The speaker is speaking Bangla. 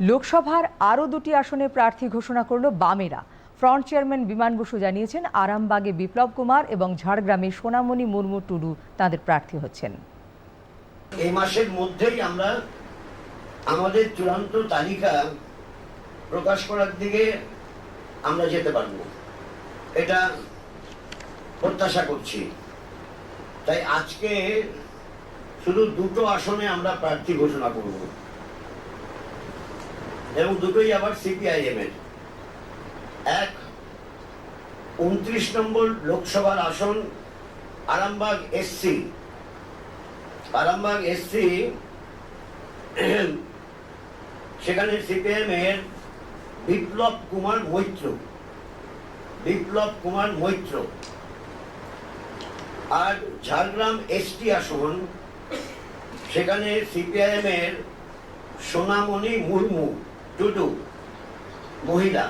লোকসভার আরও দুটি আসনে প্রার্থী ঘোষণা করল বামেরা। ফ্রন্ট চেয়ারম্যান বিমান বসু জানিয়েছেন, আরামবাগে বিপ্লব কুমার এবং ঝাড়গ্রামে সোনামণি মুর্মু টুডু তাদের প্রার্থী হচ্ছেন। এই মাসের মধ্যেই আমরা আমাদের চূড়ান্ত তালিকা প্রকাশ করার দিকে আমরা যেতে পারব। এটা প্রত্যাশা করছি। তাই আজকে শুধু দুটো আসনে আমরা প্রার্থী ঘোষণা করব। এবং দুটোই আবার সিপিআইএম এর। এক, উনত্রিশ নম্বর লোকসভার আসন, আরামবাগ এসসি আরামবাগ এসসি সেখানে সিপিএম এর বিপ্লব কুমার মৈত্র। বিপ্লব কুমার মৈত্র। আর ঝাড়গ্রাম এসটি আসন, সেখানে সিপিআইএম এর সোনামণি মুর্মু। টুডু মহিলা।